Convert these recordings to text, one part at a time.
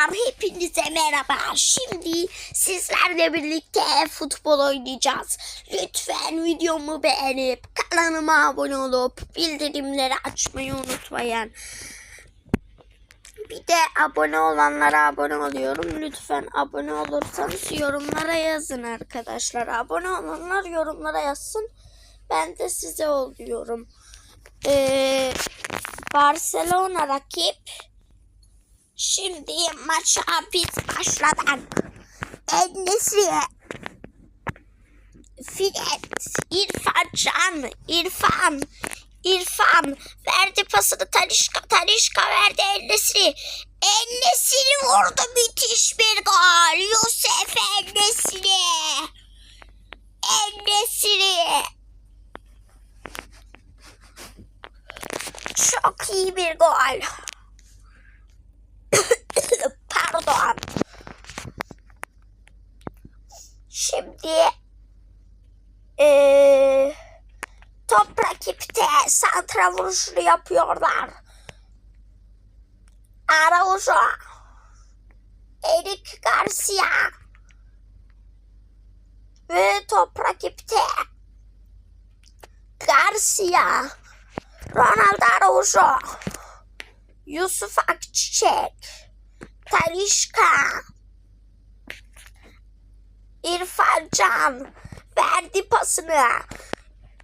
Arkadaşlar hepinize merhaba. Şimdi sizlerle birlikte futbol oynayacağız. Lütfen videomu beğenip kanalıma abone olup bildirimleri açmayı unutmayın. Bir de abone olanlara abone oluyorum. Lütfen abone olursanız yorumlara yazın arkadaşlar. Abone olanlar yorumlara yazsın. Ben de size oluyorum. Ee, Barcelona rakip. Şimdi maça biz başladık. Endesiye. Filet. İrfan Can. İrfan. İrfan verdi pasını Talişka. Talişka verdi Endesiri. Endesiri vurdu müthiş bir gol. Yusuf Endesiri. Endesiri. Çok iyi bir gol. Pardon. Şimdi eee top rakipte santra vuruşunu yapıyorlar. Araujo. Eric Garcia. Ve top rakipte. Garcia. Ronaldo Araujo. Yusuf Akçiçek. Talişka. İrfan Can. Verdi pasını.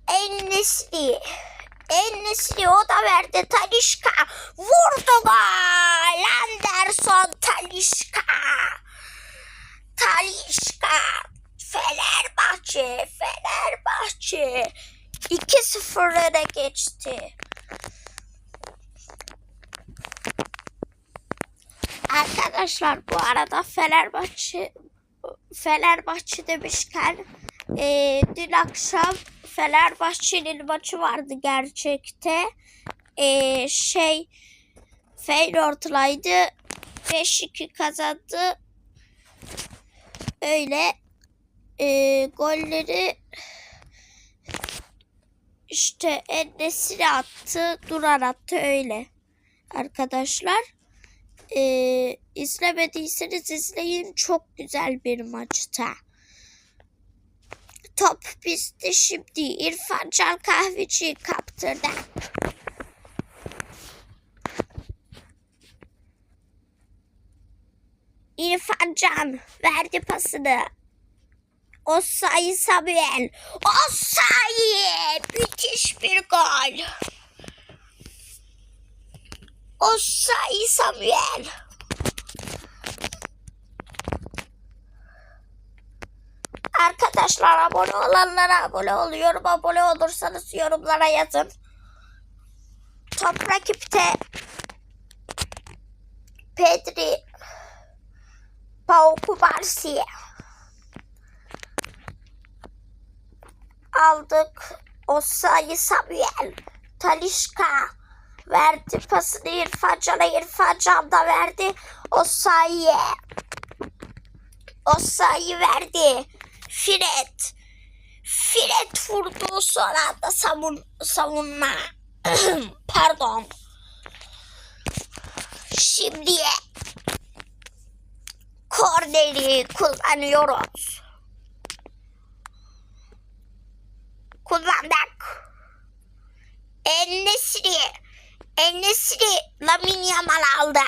Ennesli. Ennesli o da verdi Talişka. Vurdu gol. Anderson Talişka. Talişka. Fenerbahçe. Fenerbahçe. 2-0 öne geçti. Arkadaşlar bu arada Fenerbahçe Fenerbahçe demişken e, dün akşam Fenerbahçe'nin maçı vardı gerçekte. E, şey Feyenoord'laydı. 5-2 kazandı. Öyle e, golleri işte Enesiri attı, Duran attı öyle. Arkadaşlar e, izlemediyseniz izleyin. Çok güzel bir maçta. Top bizde şimdi. İrfan Can Kahveci kaptırdı. İrfan Can verdi pasını. Osayi Samuel. Osayi! Müthiş bir gol. Osayi Samuel. Arkadaşlar abone olanlara abone oluyorum. Abone olursanız yorumlara yazın. Top rakipte Pedri Pau Kubarsi aldık. Osayi Samuel Talişka verdi pasını İrfan Can'a. İrfan Can da verdi. Osayi'ye. Osayi verdi. Fred. Fred vurdu. Sonra da savun, savunma. Pardon. Şimdi korneri kullanıyoruz. Kullandık. Ennesri. Ennesri Lamine Yamal aldı.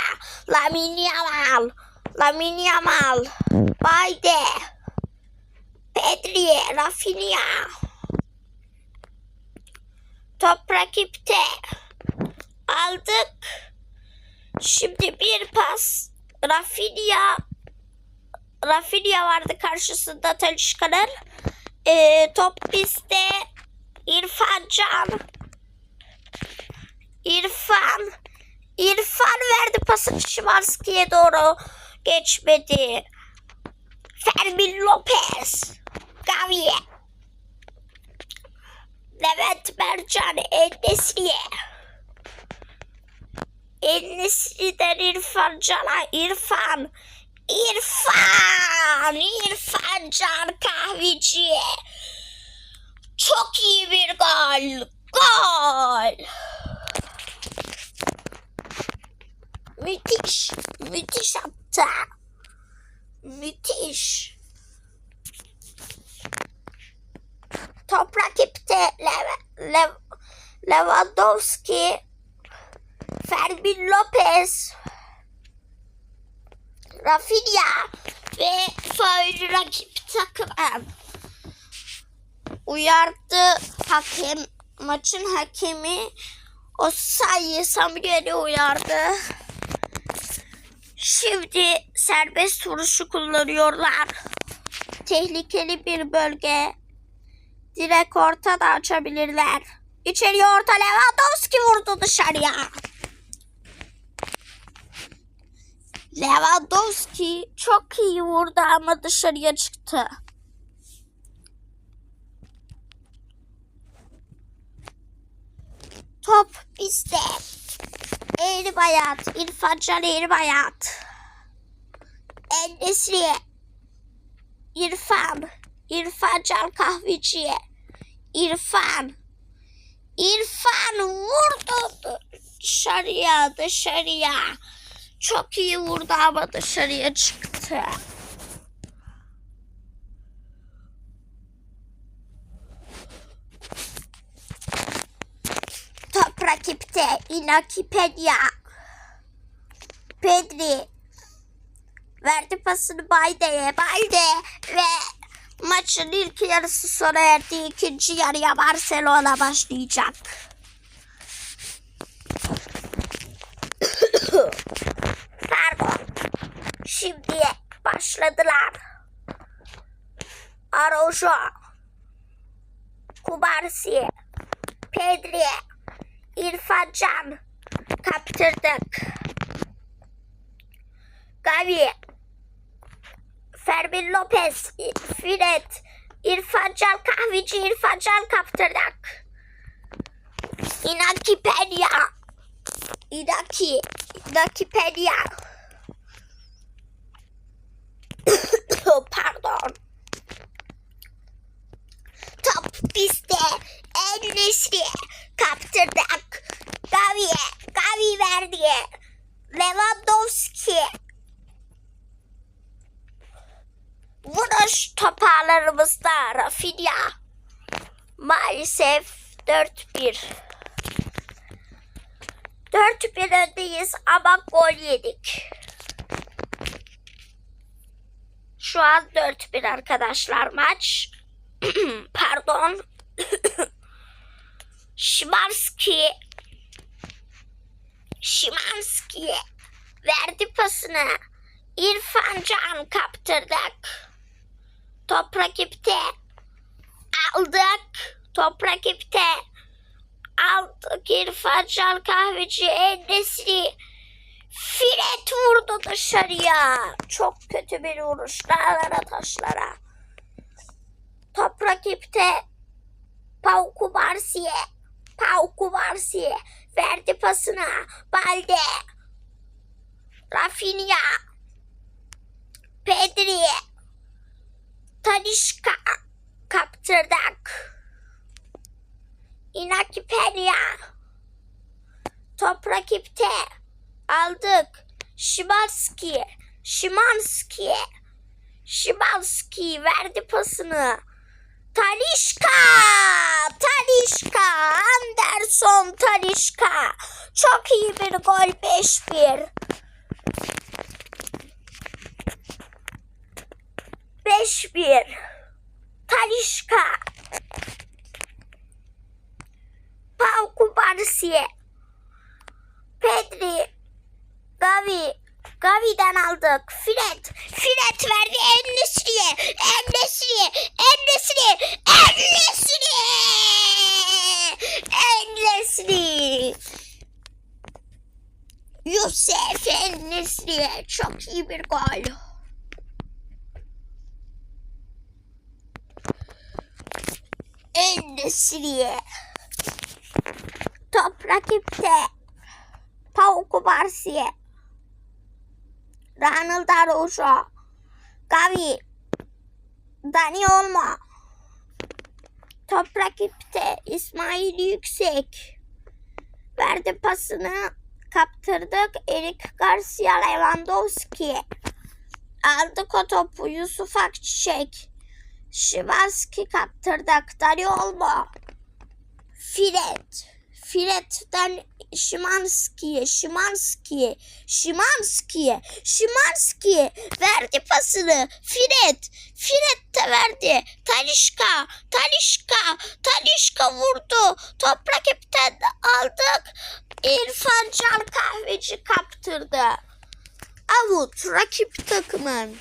Lamine Yamal. Lamine Yamal. Bayde. Pedri. Rafinha. Top rakipte. Aldık. Şimdi bir pas. Rafinha. Rafinha vardı karşısında Talişka'nın. Ee, top bizde. İrfan Can. İrfan. İrfan verdi pasını Şimanski'ye doğru. Geçmedi. Fermin Lopez. Gavi. Levent Mercan. Enesri'ye. Enesri'den İrfan Can'a. İrfan. İrfan. İrfan Can Kahveci'ye. Çok iyi bir gol. Gol. Müthiş. Müthiş çıktı. Müthiş. Top rakipte Lev Lev Lewandowski, Fermin Lopez, Rafinha ve faul rakip takım uyardı hakem maçın hakemi o sayı Samuel'i uyardı. Şimdi serbest vuruşu kullanıyorlar. Tehlikeli bir bölge. Direkt orta da açabilirler. İçeriye orta Lewandowski vurdu dışarıya. Lewandowski çok iyi vurdu ama dışarıya çıktı. Top bizde. Eğri Bayat, İrfan Can Eğri Bayat. Endesri. İrfan. İrfan Can Kahveci'ye. İrfan. İrfan vurdu dışarıya dışarıya. Çok iyi vurdu ama dışarıya çıktı. Top rakipte Inaki Peña. Pedri verdi pasını Bayde'ye. Bayde ve maçın ilk yarısı sona erdi. İkinci yarıya Barcelona başlayacak. Pardon. Şimdi başladılar. Araujo. Kubarsi. Pedri. İrfan Can. Kaptırdık. Gavi. Fermin Lopez. Fred. İrfan Can Kahveci. İrfan Can kaptırdık. Inaki Peña. Inaki. Inaki Peña. Pardon. Top bizde. En nesli kaptırdık. Gavi'ye. Gavi verdi. Lewandowski. Vuruş toparlarımızda Rafinha. Maalesef 4-1. 4-1 öndeyiz ama gol yedik. Şu an 4-1 arkadaşlar maç. Pardon. Şimanski. Şimanski verdi pasını. İrfan Can kaptırdık. Top rakipte. Aldık. Top rakipte. Aldık İrfan Can Kahveci Endesri. Firet vurdu dışarıya. Çok kötü bir vuruş. Dağlara taşlara. Top rakipte. Pau Kubarsi'ye. Pau Kubarsi'ye. Verdi pasına. Balde. Rafinha. Pedri. Tanişka. Kaptırdık. Inaki Peña. Top rakipte. Aldık. Şimanski. Şimanski. Şimanski verdi pasını. Talişka! Talişka! Anderson Talişka! Çok iyi bir gol 5-1. 5-1. Talişka. Pau Kubarsiye. Pedri. Gavi. Gavi'den aldık. Fred. Fred verdi Endesri'ye. Endesri'ye. Endesri. Endesri. Endesri. Yusuf Endesri. Çok iyi bir gol. Endesri. Top rakipte. Pau Kubarsiye. Ronald Araujo. Gavi. Dani Olmo. Top rakipte İsmail Yüksek. Verdi pasını. Kaptırdık. Erik Garcia Lewandowski. Aldık o topu Yusuf Akçiçek. Şimanski kaptırdık. Dani olma. Fred. Fred'den Şimanski'ye, Şimanski'ye, Şimanski'ye, Şimanski'ye verdi pasını. Fred, Fred de verdi. Talişka, Talişka, Talişka vurdu. Top rakipten aldık. İrfan Can Kahveci kaptırdı. Avut rakip takımın.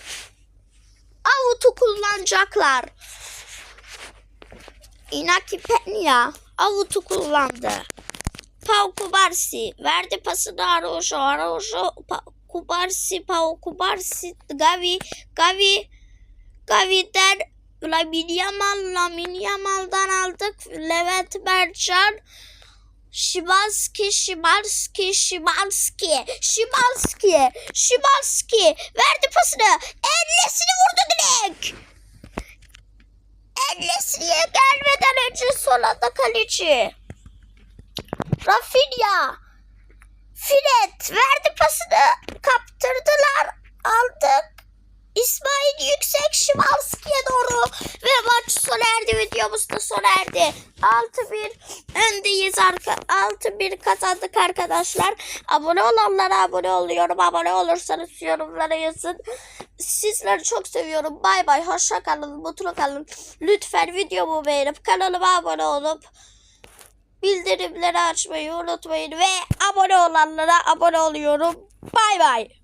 Avut'u kullanacaklar. Inaki Penya Avut'u kullandı. Pau Kubarsi verdi pasını. Araujo Pa- Kubarsi, Pau Kubarsi, Gavi, Gavi, Gavi'den Lamin Yamal, Lamin Yamal'dan aldık. Levent Mercan, Şimanski, Şimanski, Şimanski, Şimanski, Şimanski verdi pasını. Ellesini vurdu direkt. Ellesini'ye gelmeden önce son anda kaleci. Rafinha. Fred verdi pasını. Kaptırdılar. Aldık. İsmail Yüksek Şimanski'ye doğru ve maç sona erdi. Videomuz da sona erdi. 6-1 öndeyiz. Arka, 6-1 kazandık arkadaşlar. Abone olanlara abone oluyorum. Abone olursanız yorumlara yazın. Sizleri çok seviyorum. Bay bay. Hoşça kalın. Mutlu kalın. Lütfen videomu beğenip kanalıma abone olup bildirimleri açmayı unutmayın ve abone olanlara abone oluyorum. Bay bay.